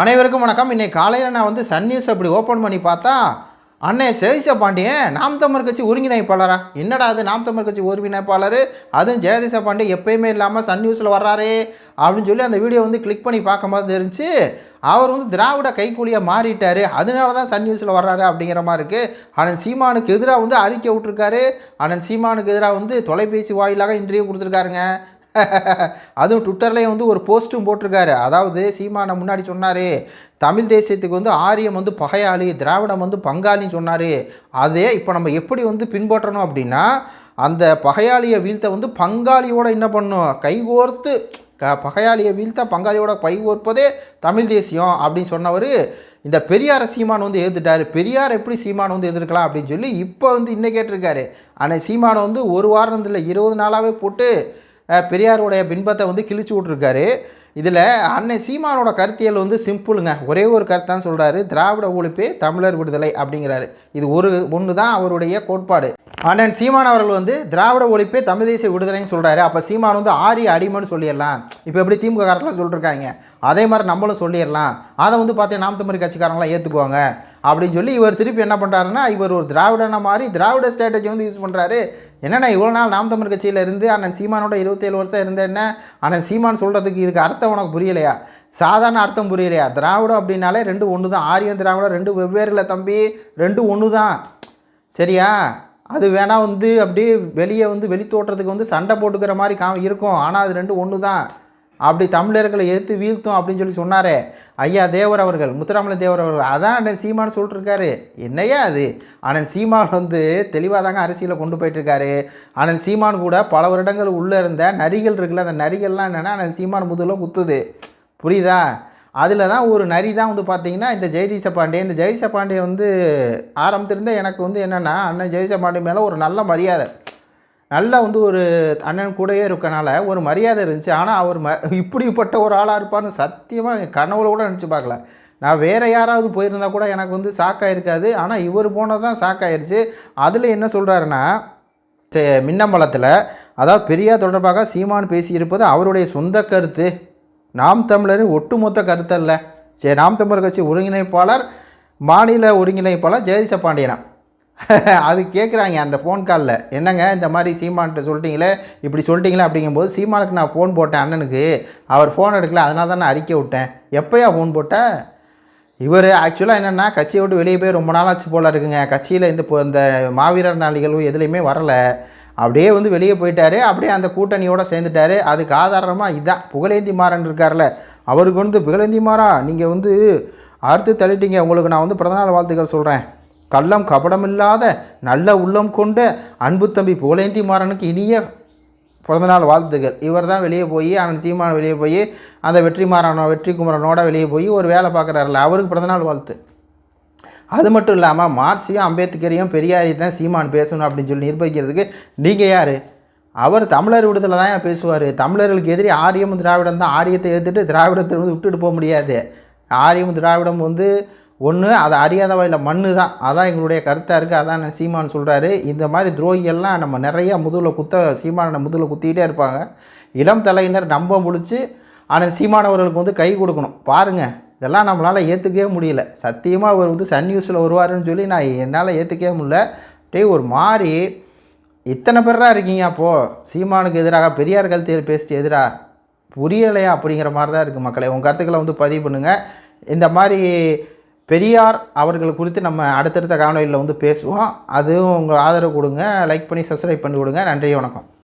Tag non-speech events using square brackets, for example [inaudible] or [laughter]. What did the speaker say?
அனைவருக்கும் வணக்கம். இன்னைக்கு காலையில் நான் வந்து சன் நியூஸ் அப்படி ஓப்பன் பண்ணி பார்த்தா அண்ணே சேஷ பாண்டியன் நாம் தமிழ் கட்சி ஒருங்கிணைப்பாளரா? என்னடா அது நாம் தமிழ் கட்சி ஒருங்கிணைப்பாளர்? அதுவும் ஜெயதிச பாண்டியன் எப்பயுமே இல்லாமல் சன் நியூஸில் வர்றாரே அப்படின்னு சொல்லி அந்த வீடியோ வந்து கிளிக் பண்ணி பார்க்கும்போது தெரிஞ்சு அவர் வந்து திராவிட கைக்கூலியாக மாறிட்டார். அதனால தான் சன் நியூஸில் வர்றாரு அப்படிங்கிற மாதிரி இருக்குது அண்ணன் சீமானுக்கு எதிராக வந்து அறிக்கை விட்டுருக்காரு. அண்ணன் சீமானுக்கு எதிராக வந்து தொலைபேசி வாயிலாக இன்டர்வியூ கொடுத்துருக்காருங்க. அதுவும் ட்விட்டர்லேயும் வந்து ஒரு போஸ்ட்டும் போட்டிருக்காரு. அதாவது சீமானை முன்னாடி சொன்னார். தமிழ் தேசியத்துக்கு வந்து ஆரியம் வந்து பகையாளி திராவிடம் வந்து பங்காளின்னு சொன்னார். அதே இப்போ நம்ம எப்படி வந்து பின்பற்றணும் அப்படின்னா அந்த பகையாளியை வீழ்த்த வந்து பங்காளியோட என்ன பண்ணும்? கைகோர்த்து க பகையாளியை வீழ்த்த பங்காளியோட கைகோர்ப்பதே தமிழ் தேசியம் அப்படின்னு சொன்னவர் இந்த பெரியார சீமான் வந்து எதிர்த்துட்டார். பெரியார் எப்படி சீமான் வந்து எதிர்க்கலாம் அப்படின்னு சொல்லி இப்போ வந்து இன்னும் கேட்டிருக்காரு. ஆனால் சீமானை வந்து ஒரு வாரத்தில் இருபது நாளாகவே போட்டு பெரியாருடைய பின்பத்தை வந்து கிழிச்சு விட்ருக்காரு இதில் அன்னை சீமானோட கருத்தியல் வந்து சிம்பிளுங்க. ஒரே ஒரு கருத்தான் சொல்கிறாரு திராவிட ஒழிப்பே தமிழர் விடுதலை அப்படிங்கிறாரு. இது ஒரு ஒன்று தான் அவருடைய கோட்பாடு. அண்ணன் சீமான் அவர்கள் வந்து திராவிட ஒழிப்பே தமிழ் தேசிய விடுதலைன்னு சொல்கிறாரு அப்போ சீமான் வந்து ஆரிய அடிமைன்னு சொல்லிடலாம். இப்போ எப்படி திமுக காரர்களாம் சொல்லிருக்காங்க? அதே மாதிரி நம்மளும் சொல்லிடலாம். அதை வந்து பார்த்தீங்கன்னா நாம் தமிழ் கட்சிக்காரங்களாம் ஏற்றுக்குவாங்க அப்படின்னு சொல்லி இவர் திருப்பி என்ன பண்ணுறாருன்னா இவர் ஒரு திராவிடனை மாதிரி திராவிட ஸ்ட்ராட்டஜி வந்து யூஸ் பண்ணுறாரு என்னண்ணா இவ்வளோ நாள் நாம் தமிழ் கட்சியில் இருந்து அண்ணன் சீமானோட இருபத்தேழு வருஷம் இருந்தேன்னா அண்ணன் சீமான் சொல்கிறதுக்கு இதுக்கு அர்த்தம் உனக்கு புரியலையா? சாதாரண அர்த்தம் புரியலையா? திராவிடம் அப்படின்னாலே ரெண்டு ஒன்று தான் ஆரியம் திராவிடம் ரெண்டு வெவ்வேறு இல்லை தம்பி ரெண்டு ஒன்று தான் சரியா? அது வேணா வந்து அப்படியே வெளியே வந்து வெளி தோட்டுறதுக்கு வந்து சண்டை போட்டுக்கிற மாதிரி கா இருக்கும். ஆனால் அது ரெண்டு ஒன்று தான் அப்படி தமிழர்களை எதிர்த்து வீழ்த்தும் அப்படின்னு சொல்லி சொன்னாரே. ஐயா தேவர் அவர்கள் முத்துராமலை தேவர் அவர்கள். அதான் அண்ணன் சீமான் சொல்லிட்டுருக்காரு. என்னையா அது? அண்ணன் சீமான் வந்து தெளிவாக தாங்க அரசியலை கொண்டு போயிட்டுருக்காரு. அண்ணன் சீமான் கூட பல வருடங்கள் உள்ளே இருந்த நரிகள் இருக்குல்ல அந்த நரிகள்லாம் என்னென்னா அண்ணன் சீமான் முதல்ல குத்துது. புரியுதா? அதில் தான் ஒரு நரி தான் வந்து பார்த்தீங்கன்னா இந்த ஜெயதீச பாண்டே. இந்த ஜெயதீச பாண்டே வந்து ஆரம்பத்திலிருந்தே எனக்கு வந்து என்னென்னா அண்ணன் ஜெயதீச பாண்டே மேலே ஒரு நல்ல மரியாதை. நல்லா வந்து ஒரு அண்ணன் கூடயே இருக்கனால ஒரு மரியாதை இருந்துச்சு. ஆனால் அவர் ம இப்படிப்பட்ட ஒரு ஆளாக இருப்பார்னு சத்தியமாக என் கனவுல கூட நினச்சி பார்க்கல. நான் வேறு யாராவது போயிருந்தா கூட எனக்கு வந்து சாக்காயிருக்காது ஆனால் இவர் போனது தான் சாக்காயிருச்சு அதில் என்ன சொல்கிறாருன்னா சே- மின்னம்பலத்தில் அதாவது பெரியார் தொடர்பாக சீமான் பேசியிருப்பது அவருடைய சொந்த கருத்து. நாம் தமிழரின் ஒட்டுமொத்த கருத்தல்ல. சரி நாம் தமிழர் கட்சி ஒருங்கிணைப்பாளர் மாநில ஒருங்கிணைப்பாளர் ஜெயதிச பாண்டியனா. [laughs] அது கேட்குறாங்க அந்த ஃபோன் காலில் என்னங்க இந்த மாதிரி சீமான்கிட்ட சொல்லிட்டீங்களே? இப்படி சொல்லிட்டீங்களே அப்படிங்கும்போது சீமானுக்கு நான் ஃபோன் போட்டேன் அண்ணனுக்கு. அவர் ஃபோன் எடுக்கல அதனால தான் நான் அறிக்கை விட்டேன். எப்போயா ஃபோன் போட்டேன் இவர் ஆக்சுவலாக என்னென்னா கட்சியை விட்டு வெளியே போய் ரொம்ப நாளாச்சு போல இருக்குங்க. கட்சியில் இந்த இப்போ இந்த மாவீரர் நாளிகளும் எதுலேயுமே வரல. அப்படியே வந்து வெளியே போயிட்டார். அப்படியே அந்த கூட்டணியோடு சேர்ந்துட்டார். அதுக்கு ஆதாரமாக இதுதான் புகழேந்தி மாறன் இருக்கார்ல அவருக்கு வந்து புகழேந்தி மாறா நீங்கள் வந்து அறுத்து தள்ளிட்டீங்க. உங்களுக்கு நான் வந்து பிறந்தநாள் வாழ்த்துக்கள் சொல்கிறேன் கள்ளம் கபடமில்லாத நல்ல உள்ளம் கொண்ட அன்பு தம்பி புகழேந்தி மாறனுக்கு இனிய பிறந்தநாள் வாழ்த்துக்கள் இவர் தான் வெளியே போய் அவன் சீமான் வெளியே போய் அந்த வெற்றிமாறனோ வெற்றிக்குமரனோட வெளியே போய் ஒரு வேலை பார்க்குறாருல அவருக்கு பிறந்தநாள் வாழ்த்து. அது மட்டும் இல்லாமல் மார்க்சியும் அம்பேத்கரையும் பெரியாரி தான் சீமான் பேசணும் அப்படின்னு சொல்லி நிர்பகிக்கிறதுக்கு நீங்கள் யார்? அவர் தமிழர் விடுதலை தான் பேசுவார்? தமிழர்களுக்கு எதிரி ஆரியம் திராவிடம் தான் ஆரியத்தை எடுத்துகிட்டு திராவிடத்தை வந்து விட்டுட்டு போக முடியாது. ஆரியம் திராவிடம் வந்து ஒன்று அதை அறியாத வகையில் மண்ணு தான் அதான் எங்களுடைய கருத்தாக இருக்குது அதான் சீமான் சொல்கிறாரு இந்த மாதிரி துரோகிகள்லாம் நம்ம நிறையா முதுகில் குத்த சீமானை முதுகில் குத்திக்கிட்டே இருப்பாங்க. இளம் தலையினர் நம்ப முடிச்சு ஆனால் சீமானவர்களுக்கு வந்து கை கொடுக்கணும். பாருங்கள் இதெல்லாம் நம்மளால் ஏற்றுக்கவே முடியல. சத்தியமாக அவர் வந்து சன் நியூஸில் வருவாருன்னு சொல்லி நான் என்னால் ஏற்றுக்கவே முடியல. டேய் ஒரு மாதிரி இத்தனை பேராக இருக்கீங்க அப்போது சீமானுக்கு எதிராக பெரியார் கருத்தியல் பேசிட்டு எதிராக புரியலையா அப்படிங்கிற மாதிரி தான் இருக்குது மக்களை. உங்கள் கருத்துக்களை வந்து பதிவு பண்ணுங்கள் இந்த மாதிரி பெரியார் அவர்கள் குறித்து நம்ம அடுத்தடுத்த காணொலியில் வந்து பேசுவோம். அதுவும் உங்கள் ஆதரவு கொடுங்க. லைக் பண்ணி சப்ஸ்கிரைப் பண்ணி கொடுங்க. நன்றி வணக்கம்.